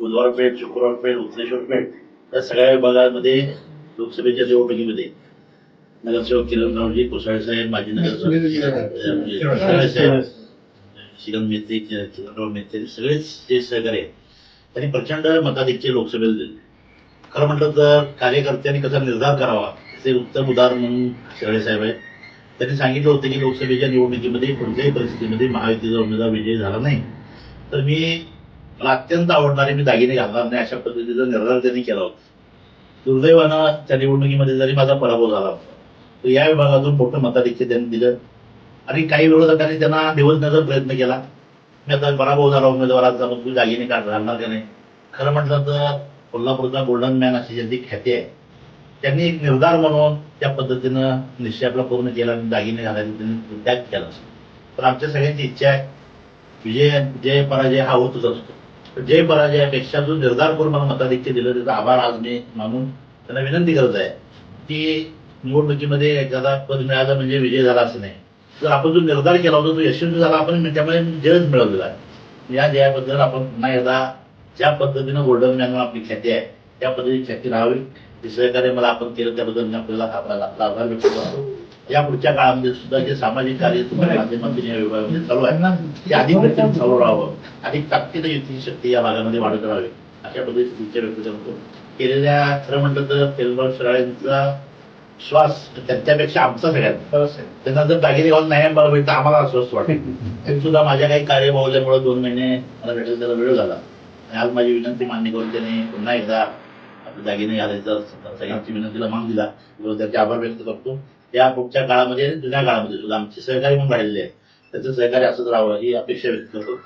बुधवार पेठ शुक्रवार पेठ उत्तेश्वर पेठ या सगळ्या विभागामध्ये लोकसभेच्या निवडणुकीमध्ये नगरसेवक किरणरावजी कोसाळे साहेब माजी नगरसेवक साहेब श्रीकांत मेहते किरणराव मेहते सगळेच जे सहकारी आहेत त्यांनी प्रचंड मताधिक्य लोकसभेला दिले. खरं म्हटलं तर कार्यकर्त्यांनी कसा निर्धार करावा याचे उत्तम उदाहरण म्हणून शेळे साहेब आहेत. त्यांनी सांगितलं होतं की लोकसभेच्या निवडणुकीमध्ये कोणत्याही परिस्थितीमध्ये महायुतीचा उमेदवार विजयी झाला नाही. तर मी मला अत्यंत आवडणारे मी दागिने घालणार नाही अशा पद्धतीचा निर्धार त्यांनी केला होता. दुर्दैवानं त्या निवडणुकीमध्ये जरी माझा पराभव झाला होता तर या विभागातून मोठं मताधिक्य त्यांनी दिलं. आणि काही विरोधकांनी त्यांना निवडण्याचा प्रयत्न केला. मी आता पराभव झाला उमेदवाराचा मग तू दागिने काढ घालणार का नाही? खरं म्हटलं तर कोल्हापूरचा गोल्डन मॅन अशी ज्यांची ख्याती आहे त्यांनी एक निर्धार म्हणून त्या पद्धतीनं निश्चय आपला पूर्ण केला आणि दागिने घालायचा त्यांनी त्याग केला. पण आमच्या सगळ्यांची इच्छा आहे. विजय जय पराजय हा होतच असतो. जय पराजयापेक्षा जो निर्धार करून मला मताधिक्य दिलं त्याचा आभार आज मी मानून त्यांना विनंती करत आहे. की निवडणुकीमध्ये एखादा पद मिळालं म्हणजे विजय झाला असं नाही. जर आपण जो निर्धार केला होता तो यशस्वी झाला आपण त्यामुळे जयच मिळवलेला आहे. या जयाबद्दल आपण पुन्हा एकदा ज्या पद्धतीनं गोल्डन मॅन आपली ख्याती आहे त्या पद्धतीची ख्याती राहावी. सहकार्य मला आपण केलं त्याबद्दल मी आपल्याला आपल्याला आभार व्यक्त करतो. या पुढच्या काळामध्ये सुद्धा जे सामाजिक कार्य तुमच्या माध्यमातून या विभागामध्ये चालू आहे ते अधिक चालू राहावं. अधिक ताकदीनं युती शक्ती या भागामध्ये वाढत राहावी. अशा पद्धतीची इच्छा व्यक्त करतो केलेल्या खरं म्हटलं तर तेलगाव शिराळ्यांचा श्वास त्यांच्यापेक्षा आमचा सगळ्यात. त्यांना जर दागिने घालून नाही मला भेटतं आम्हाला अस्वस्थ वाटेल त्यांनी सुद्धा माझ्या काही कार्य बहुल्यामुळे दोन महिने मला भेटायला त्याला वेळ झाला. आणि आज माझी विनंती मान्य करून त्याने पुन्हा एकदा आपले दागिने घालायचा सगळ्यांची विनंतीला मान दिला. त्याचे आभार व्यक्त करतो. या पुढच्या काळामध्ये जुन्या काळामध्ये सुद्धा आमचे सहकारी म्हणून राहिलेले आहे त्याचं सहकार्य असंच राहावं ही अपेक्षा व्यक्त करतो.